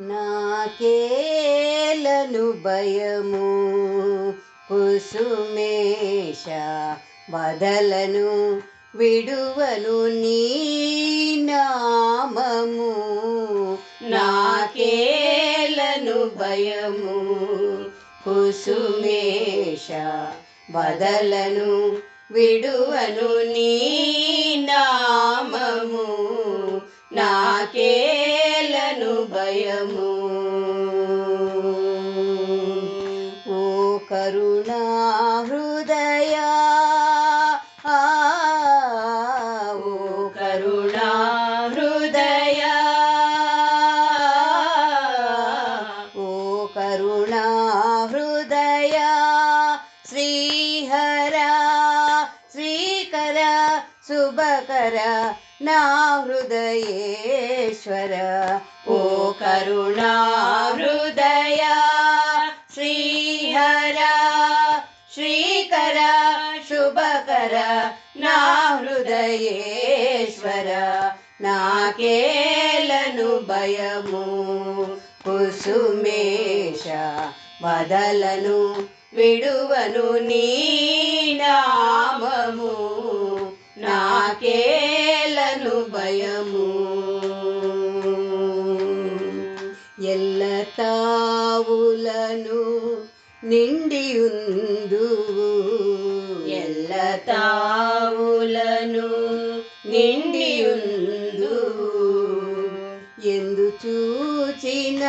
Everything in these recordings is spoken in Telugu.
నాకేలను భయము. కుసుమేష బదలను విడువను నీ నామము. నాకేలను భయము. కుసుమేష బదలను విడువను నీ నామము. నాకే భయము శ్రీహర శ్రీకర శుభకర నా హృదయేశ్వర నాకేలను భయము కుసుమేశ వదలను విడువను నీ నామము నాకేలను భయము. ఎల్ల తావులను నిండియుందువు ఎల్ల తావులను నిండియుందువు ఎందు చూచిన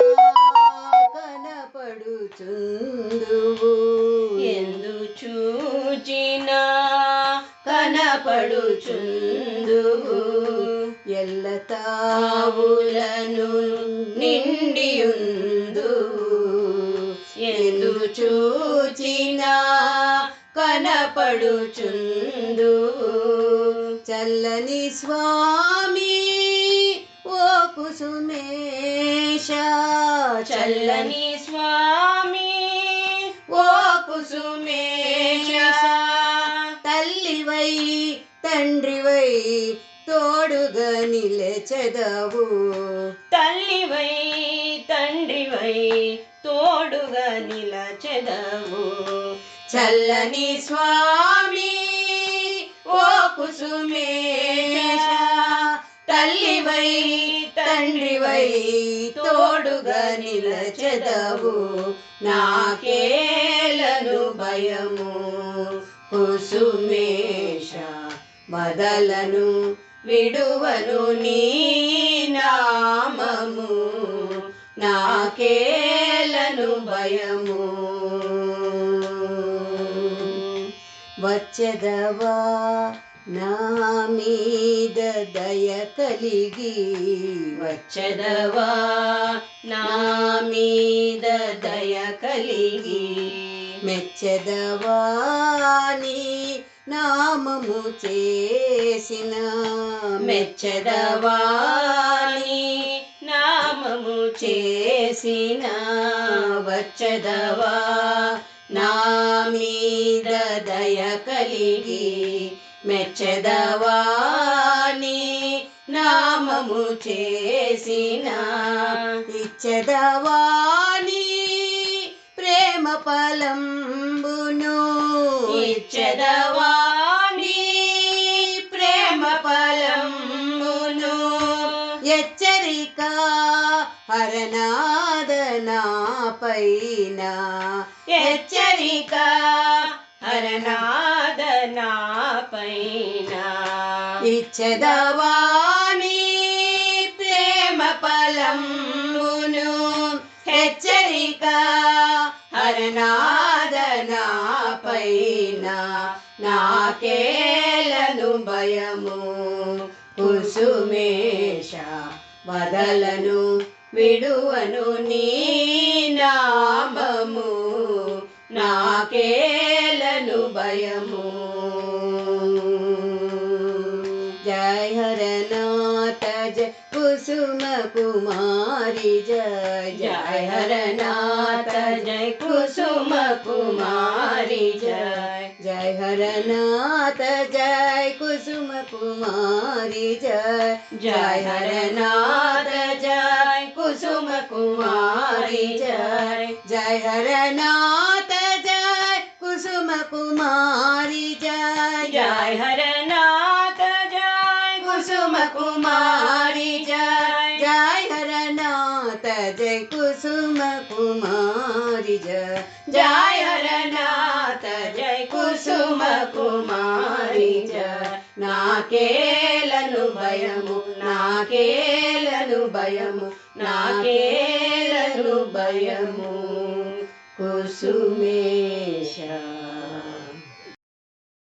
కనపడుచుందువు ఎందు చూచిన కనపడుచుందువు ఎల్ల తావులను నిండియుందు ఎందు చూచినా కనపడుచుందు. చల్లని స్వామి ఓ కుసుమేశ చల్లని స్వామి ఓ కుసుమేశ తల్లివై తండ్రివై తోడుగా నిలచెదవు. తల్లివై తండ్రివై తోడుగా నిలచెదము. చల్లని స్వామి ఓ కుసుమేశ తల్లివై తండ్రివై తోడుగా నిలచెదవు. నాకేలను భయము. కుసుమేష బదలను విడువను నీ నామము. నాకే నాకేలను భయము. వచ్చదవా? నా మీద దయ కలిగి వచ్చదవా? నా మీద దయ కలిగి మెచ్చదవాని నామము చేసిన? మెచ్చదవాని నామము చేసిన వచ్చదవా? నా మీద దయ కలిగి మెచ్చదవాని నామము చేసిన ఇచ్చదవాని ప్రేమ ఫలంబును ఇచ్చదవా? పైన హెచ్చరిక హరనాదనా పైన ఇచ్చదవాని ప్రేమ ఫలంబును హెచ్చరిక హరనాదనా పైన నాకేలను భయము కుసుమేశ వదలను విడువను నీ నామము నాకేలను భయము జయ హరనాథ జయ కుసుమ కుమారి జయ జయ హరనాథ జయ కుసుమ కుమారి జయ జయ హరనాథ జయ కుసుమ కుమారి జయ జయ హరనాథ జయ कुसुमकुमारी जय जय हरनाथ जय कुसुमकुमारी जय जय हरनाथ जय कुसुमकुमारी కుసుమ కుమారి జయ జయ హరనాథ జయ కుసుమ కుమారి జయ నాకేలను భయము నాకేలను భయము నాకేలను భయము. కుసుమేశ.